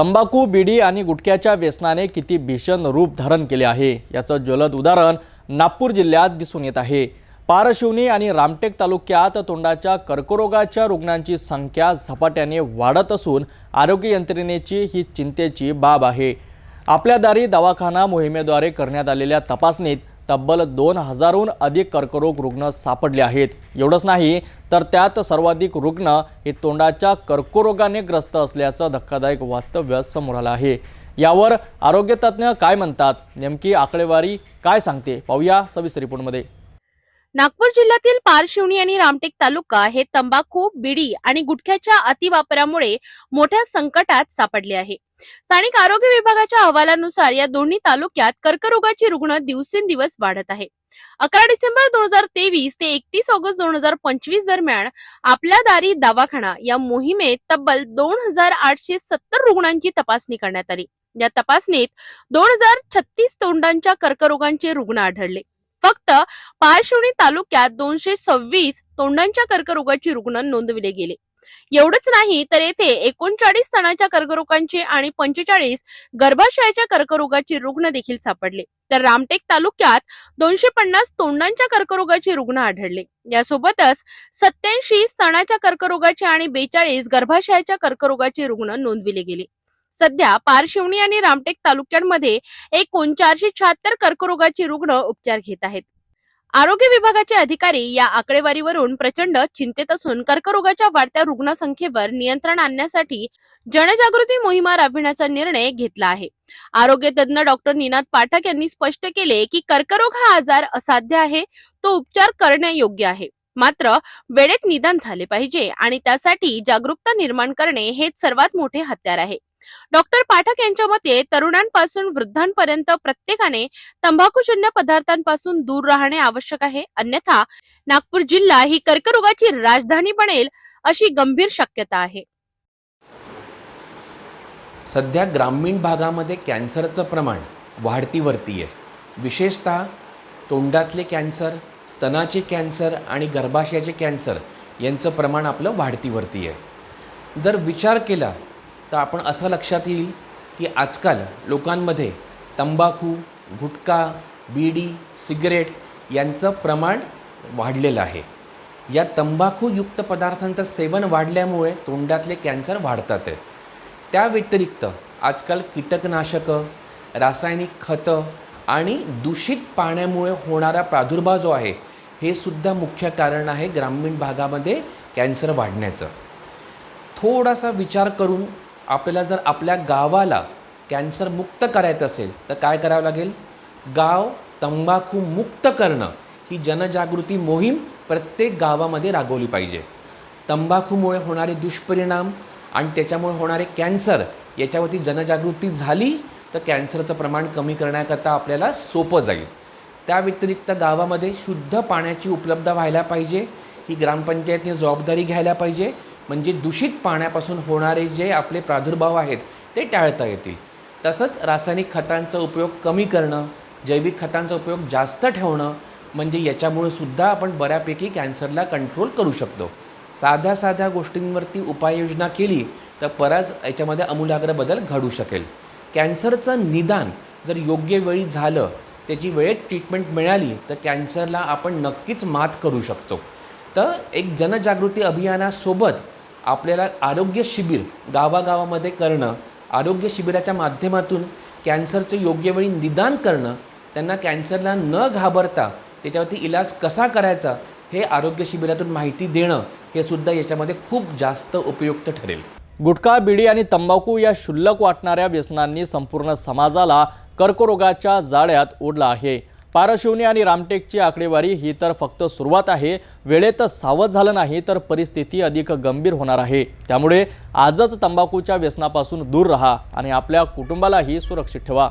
तंबाखू बिडी आणि गुटख्याच्या व्यसनाने किती भीषण रूप धारण केले आहे? याचं ज्वलद उदाहरण नागपूर जिल्ह्यात दिसून येत आहे. पारशिवनी आणि रामटेक तालुक्यात तोंडाच्या कर्करोगाच्या रुग्णांची संख्या झपाट्याने वाढत असून आरोग्य यंत्रणेची ही चिंतेची बाब आहे. आपल्या दारी दवाखाना मोहिमेद्वारे करण्यात आलेल्या तपासणीत तब्बल दोन हजारहून अधिक कर्करोग रुग्ण सापडले आहेत. एवढंच नाही तर त्यात सर्वाधिक रुग्ण हे तोंडाच्या कर्करोगाने ग्रस्त असल्याचं धक्कादायक वास्तव्य समोर आलं आहे. यावर आरोग्य तज्ज्ञ काय म्हणतात? नेमकी आकडेवारी काय सांगते? पाहूया सविस्तर रिपोर्टमध्ये. नागपूर जिल्ह्यातील पारशिवणी आणि रामटेक तालुका हे तंबाखू बिडी आणि गुटख्याच्या अतिवापरामुळे मोठ्या संकटात सापडले आहे. स्थानिक आरोग्य विभागाच्या अहवालानुसार या दोन्ही तालुक्यात कर्करोगाची रुग्ण दिवसेंदिवस वाढत आहे. अकरा डिसेंबर दोन हजार तेवीस ते एकतीस ऑगस्ट दोन हजार पंचवीस दरम्यान आपल्या दारी दवाखाना या मोहिमेत तब्बल दोन हजार आठशे सत्तर रुग्णांची तपासणी करण्यात आली. या तपासणीत दोन हजार छत्तीस तोंडांच्या कर्करोगांचे रुग्ण आढळले. फक्त पारशिवनी तालुक्यात दोनशे सव्वीस तोंडांच्या कर्करोगाची रुग्ण नोंदविले गेले. एवढंच नाही तर येथे एकोणचाळीस स्तनाच्या कर्करोगांचे आणि पंचेचाळीस गर्भाशयाच्या कर्करोगाचे रुग्ण देखील सापडले. तर रामटेक तालुक्यात दोनशे पन्नास तोंडांच्या कर्करोगाचे रुग्ण आढळले. यासोबतच सत्याऐंशी स्तनाच्या कर्करोगाचे आणि बेचाळीस गर्भाशयाच्या कर्करोगाचे रुग्ण नोंदविले गेले. सध्या पारशिवनी आणि रामटेक तालुक्यांमध्ये एकोणचारशे शहात्तर कर्करोगाचे रुग्ण उपचार घेत आहेत. आरोग्य विभागाचे अधिकारी या आकडेवारीवरून प्रचंड चिंतेत असून कर्करोगाच्या वाढत्या रुग्णसंख्येवर नियंत्रण आणण्यासाठी जनजागृती मोहिमा राबविण्याचा निर्णय घेतला आहे. आरोग्य तज्ज्ञ डॉक्टर निनाद पाठक यांनी स्पष्ट केले की कर्करोग हा आजार असाध्य आहे तो उपचार करणे योग्य आहे. मात्र वेळेत निदान झाले पाहिजे आणि त्यासाठी जागरूकता निर्माण करणे हेच सर्वात मोठे हत्यार आहे. डॉक्टर पाठक यांच्या मते तरुणांपासून वृद्धांपर्यंत प्रत्येकाने तंबाखूजन्य पदार्थांपासून दूर राहणे आवश्यक आहे. अन्यथा नागपूर जिल्हा ही कर्करोगाची राजधानी बनेल अशी गंभीर शक्यता आहे. सध्या ग्रामीण भागामध्ये कॅन्सरचं प्रमाण वाढतीवरती आहे. विशेषतः तोंडातले कॅन्सर स्तनाचे कॅन्सर आणि गर्भाशयाचे कॅन्सर यांचं प्रमाण आपलं वाढतीवरती आहे. जर विचार केला तर आपण असं लक्षात येईल की आजकाल लोकांमध्ये तंबाखू गुटखा बीडी सिगरेट यांचं प्रमाण वाढलेलं आहे. या तंबाखूयुक्त पदार्थांचं सेवन वाढल्यामुळे तोंडातले कॅन्सर वाढतात आहेत. त्या व्यतिरिक्त आजकाल कीटकनाशकं रासायनिक खतं आणि दूषित पाण्यामुळे होणारा प्रादुर्भाव जो आहे हे सुद्धा मुख्य कारण आहे ग्रामीण भागामध्ये कॅन्सर वाढण्याचं. थोडासा विचार करून आपल्याला जर आपल्या गावाला कॅन्सर मुक्त करायचं असेल तर काय करावं लागेल? गाव तंबाखू मुक्त करणं ही जनजागृती मोहीम प्रत्येक गावामध्ये राबवली पाहिजे. तंबाखूमुळे होणारे दुष्परिणाम आणि त्याच्यामुळे होणारे कॅन्सर याच्यावरती जनजागृती झाली तर कॅन्सरचं प्रमाण कमी करण्याकरता आपल्याला सोपं जाईल. त्या व्यतिरिक्त गावामध्ये शुद्ध पाण्याची उपलब्ध व्हायला पाहिजे. ही ग्रामपंचायतने जबाबदारी घ्यायला पाहिजे. म्हणजे दूषित पाण्यापासून होणारे जे आपले प्रादुर्भाव आहेत ते टाळता येतील. तसंच रासायनिक खतांचा उपयोग कमी करणं जैविक खतांचा उपयोग जास्त ठेवणं म्हणजे याच्यामुळे सुद्धा आपण बऱ्यापैकी कॅन्सरला कंट्रोल करू शकतो. साध्या साध्या गोष्टींवरती उपाययोजना केली तर परत याच्यामध्ये आमूलाग्र बदल घडू शकेल. कॅन्सरचं निदान जर योग्य वेळी झालं त्याची वेळेत ट्रीटमेंट मिळाली तर कॅन्सरला आपण नक्कीच मात करू शकतो. तर एक जनजागृती अभियानासोबत आपल्याला आरोग्य शिबिर गावागावामध्ये करणं आरोग्य शिबिराच्या माध्यमातून कॅन्सरचं योग्य वेळी निदान करणं त्यांना कॅन्सरला न घाबरता त्याच्यावरती इलाज कसा करायचा हे आरोग्य शिबिरातून माहिती देणं हे सुद्धा याच्यामध्ये खूप जास्त उपयुक्त ठरेल. गुटखा बिडी आणि तंबाखू या क्षुल्लक वाटणाऱ्या व्यसनांनी संपूर्ण समाजाला कर्करोगाच्या जाळ्यात ओढला आहे. पारशिवनी आणि रामटेकची आकडेवारी ही तर फक्त सुरुवात आहे. वेळेत सावध झालं नाही तर परिस्थिती अधिक गंभीर होणार आहे. त्यामुळे आजच तंबाखूच्या व्यसनापासून दूर रहा आणि आपल्या कुटुंबालाही सुरक्षित ठेवा.